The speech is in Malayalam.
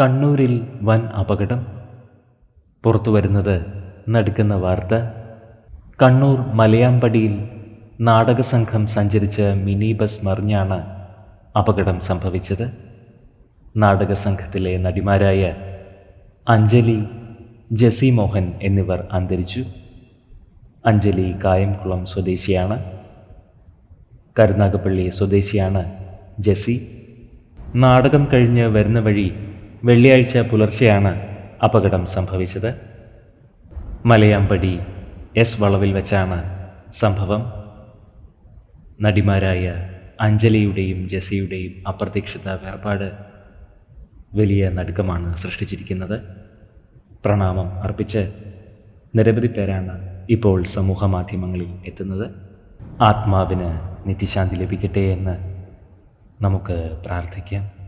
കണ്ണൂരിൽ വൻ അപകടം. പുറത്തു വരുന്നത് നടുക്കുന്ന വാർത്ത. കണ്ണൂർ മലയാമ്പടിയിൽ നാടകസംഘം സഞ്ചരിച്ച മിനി ബസ് മറിഞ്ഞാണ് അപകടം സംഭവിച്ചത്. നാടകസംഘത്തിലെ നടിമാരായ അഞ്ജലി ജെസി മോഹൻ എന്നിവർ അന്തരിച്ചു. അഞ്ജലി കായംകുളം സ്വദേശിയാണ്. കരുനാഗപ്പള്ളി സ്വദേശിയാണ് ജെസി. നാടകം കഴിഞ്ഞ് വരുന്ന വഴി വെള്ളിയാഴ്ച പുലർച്ചെയാണ് അപകടം സംഭവിച്ചത്. മലയാമ്പടി എസ് വളവിൽ വെച്ചാണ് സംഭവം. നടിമാരായ അഞ്ജലിയുടെയും ജെസിയുടെയും അപ്രതീക്ഷിത വേർപാട് വലിയ നടുക്കമാണ് സൃഷ്ടിച്ചിരിക്കുന്നത്. പ്രണാമം അർപ്പിച്ച് നിരവധി പേരാണ് ഇപ്പോൾ സമൂഹ മാധ്യമങ്ങളിൽ എത്തുന്നത്. ആത്മാവിന് നിത്യശാന്തി ലഭിക്കട്ടെ എന്ന് നമുക്ക് പ്രാർത്ഥിക്കാം.